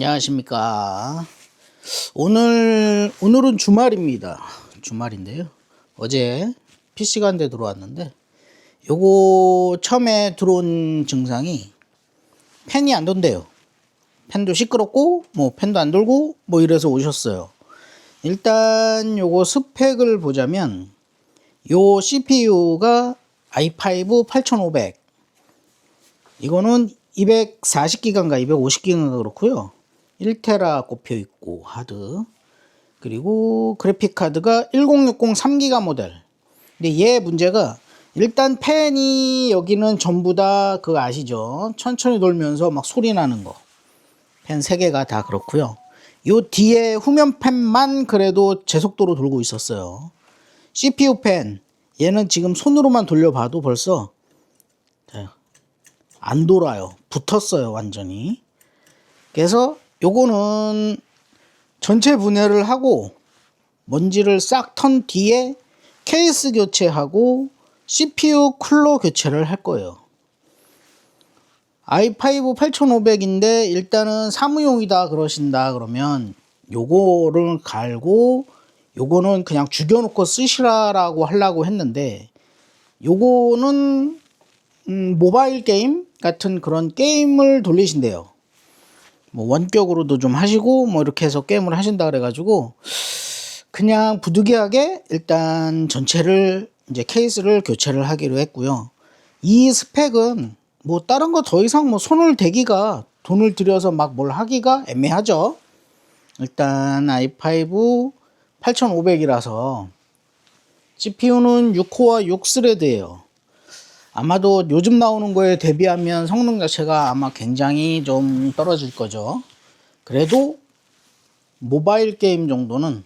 안녕하십니까. 오늘, 오늘은 주말입니다. 주말인데요. 어제 PC가 한대 들어왔는데, 요거 처음에 들어온 증상이 팬이 안 돈대요. 팬도 시끄럽고, 뭐 팬도 안 돌고, 뭐 이래서 오셨어요. 일단 요거 스펙을 보자면, 요 CPU가 i5 8500. 이거는 240기가인가 250기가인가 그렇고요. 1테라 꼽혀 있고 하드 그리고 그래픽 카드가 1060 3기가 모델. 근데 얘 문제가 일단 팬이 여기는 전부 다 그거 아시죠? 천천히 돌면서 막 소리 나는 거. 팬 3개가 다 그렇고요. 요 뒤에 후면 팬만 그래도 제 속도로 돌고 있었어요. CPU 팬 얘는 지금 손으로만 돌려봐도 벌써 자, 안 돌아요. 붙었어요, 완전히. 그래서 요거는 전체 분해를 하고 먼지를 싹 턴 뒤에 케이스 교체하고 CPU 쿨러 교체를 할 거예요. i5 8500인데 일단은 사무용이다 그러신다 그러면 요거를 갈고 요거는 그냥 죽여놓고 쓰시라라고 하려고 했는데 요거는 음, 모바일 게임 같은 그런 게임을 돌리신대요. 뭐 원격으로도 좀 하시고 뭐 이렇게 해서 게임을 하신다 그래가지고 그냥 부득이하게 일단 전체를 이제 케이스를 교체를 하기로 했고요. 이 스펙은 뭐 다른 거 더 이상 뭐 손을 대기가 돈을 들여서 막 뭘 하기가 애매하죠. 일단 i5 8500이라서 CPU는 6코어 6스레드예요. 아마도 요즘 나오는 거에 대비하면 성능 자체가 아마 굉장히 좀 떨어질 거죠. 그래도 모바일 게임 정도는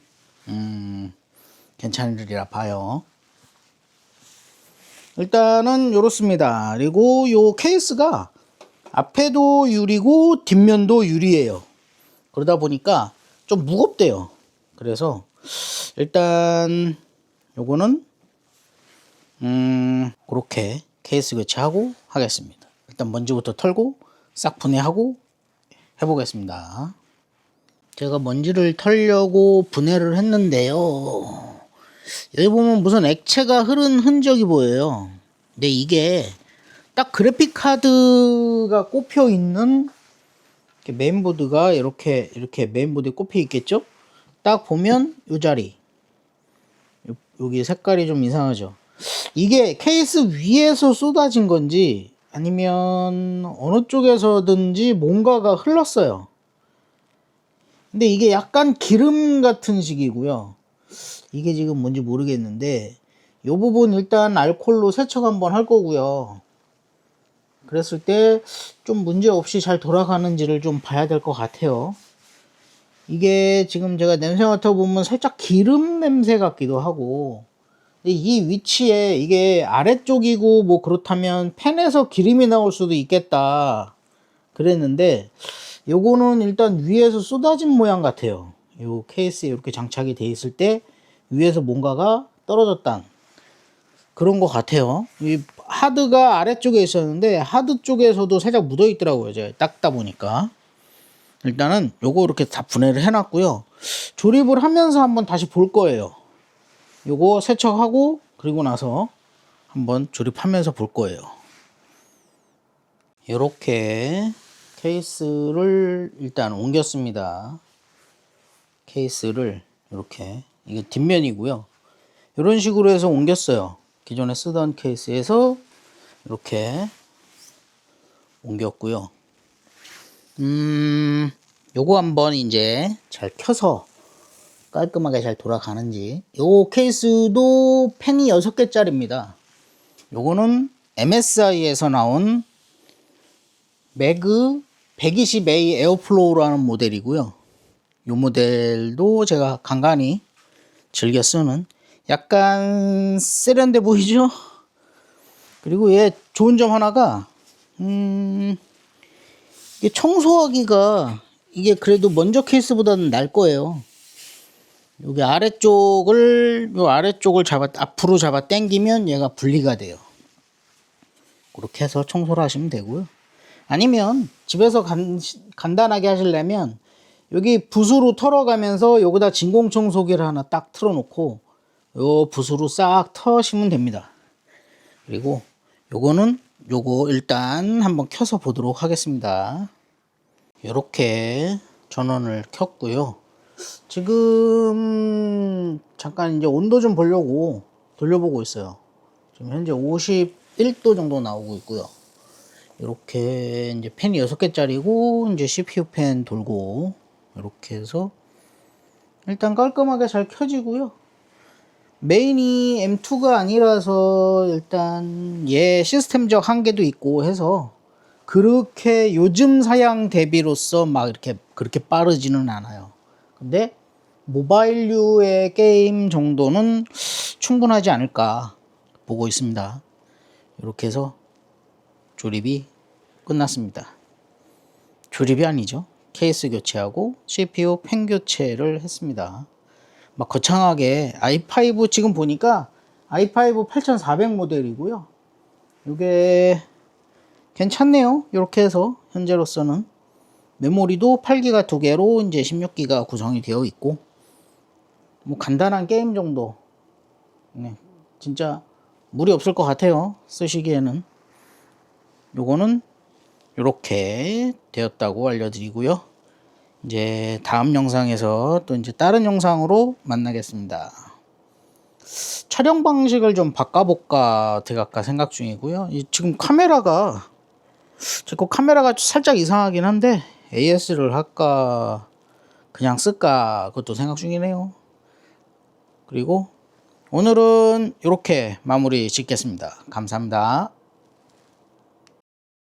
음, 괜찮으리라 봐요. 일단은 요렇습니다. 그리고 요 케이스가 앞에도 유리고 뒷면도 유리예요. 그러다 보니까 좀 무겁대요. 그래서 일단 요거는 음 그렇게 케이스 교체하고 하겠습니다. 일단 먼지부터 털고 싹 분해하고 해보겠습니다. 제가 먼지를 털려고 분해를 했는데요. 여기 보면 무슨 액체가 흐른 흔적이 보여요. 근데 이게 딱 그래픽 카드가 꼽혀 있는 메인보드가 이렇게 이렇게 메인보드에 꼽혀 있겠죠? 딱 보면 이 자리 요- 여기 색깔이 좀 이상하죠? 이게 케이스 위에서 쏟아진 건지 아니면 어느 쪽에서든지 뭔가가 흘렀어요. 근데 이게 약간 기름 같은 식이고요. 이게 지금 뭔지 모르겠는데 이 부분 일단 알콜로 세척 한번 할 거고요. 그랬을 때 좀 문제 없이 잘 돌아가는지를 좀 봐야 될 것 같아요. 이게 지금 제가 냄새 맡아보면 살짝 기름 냄새 같기도 하고 이 위치에 이게 아래쪽이고 뭐 그렇다면 팬에서 기름이 나올 수도 있겠다. 그랬는데 요거는 일단 위에서 쏟아진 모양 같아요. 요 케이스에 이렇게 장착이 돼 있을 때 위에서 뭔가가 떨어졌단 그런 것 같아요. 이 하드가 아래쪽에 있었는데 하드 쪽에서도 살짝 묻어 있더라고요 제가. 닦다 보니까. 일단은 요거 이렇게 다 분해를 해놨고요. 조립을 하면서 한번 다시 볼 거예요 요거 세척하고 그리고 나서 한번 조립하면서 볼 거예요. 이렇게 케이스를 일단 옮겼습니다. 케이스를 이렇게 이게 뒷면이고요. 이런 식으로 해서 옮겼어요. 기존에 쓰던 케이스에서 이렇게 옮겼고요. 음, 요거 한번 이제 잘 켜서 깔끔하게 잘 돌아가는지. 요 케이스도 팬이 6개짜리입니다. 요거는 MSI에서 나온 매그 120A 에어플로우라는 모델이고요. 요 모델도 제가 간간히 즐겨 쓰는 약간 세련돼 보이죠? 그리고 얘 좋은 점 하나가 음 이게 청소하기가 이게 그래도 먼저 케이스보다는 날 거예요 여기 아래쪽을 요 아래쪽을 잡아 앞으로 잡아 당기면 얘가 분리가 돼요. 그렇게 해서 청소를 하시면 되고요. 아니면 집에서 간, 간단하게 하시려면 여기 붓으로 털어가면서 여기다 진공 청소기를 하나 딱 틀어놓고 요 붓으로 싹 터시면 됩니다. 그리고 요거는 요거 일단 한번 켜서 보도록 하겠습니다. 이렇게 전원을 켰고요. 지금 잠깐 이제 온도 좀 보려고 돌려보고 있어요. 지금 현재 51도 정도 나오고 있고요. 이렇게 이제 팬이 6개짜리고 이제 CPU 팬 돌고 이렇게 해서 일단 깔끔하게 잘 켜지고요. 메인이 M2가 아니라서 일단 얘 시스템적 한계도 있고 해서 그렇게 요즘 사양 대비로서 막 이렇게 그렇게 빠르지는 않아요. 근데 모바일류의 게임 정도는 충분하지 않을까 보고 있습니다. 이렇게 해서 조립이 끝났습니다. 조립이 아니죠. 케이스 교체하고 CPU 펜 교체를 했습니다. 막 거창하게 i5 지금 보니까 i5 8400 모델이고요. 이게 괜찮네요. 이렇게 해서 현재로서는 메모리도 8기가 두 개로 이제 16기가 구성이 되어 있고 뭐 간단한 게임 정도 네, 진짜 무리 없을 것 같아요. 쓰시기에는 요거는 이렇게 되었다고 알려드리고요. 이제 다음 영상에서 또 이제 다른 영상으로 만나겠습니다. 촬영 방식을 좀 바꿔볼까 대각까 생각 중이고요. 이 지금 카메라가 제 거 카메라가 살짝 이상하긴 한데 AS를 할까 그냥 쓸까 그것도 생각 중이네요. 그리고 오늘은 이렇게 마무리 짓겠습니다. 감사합니다.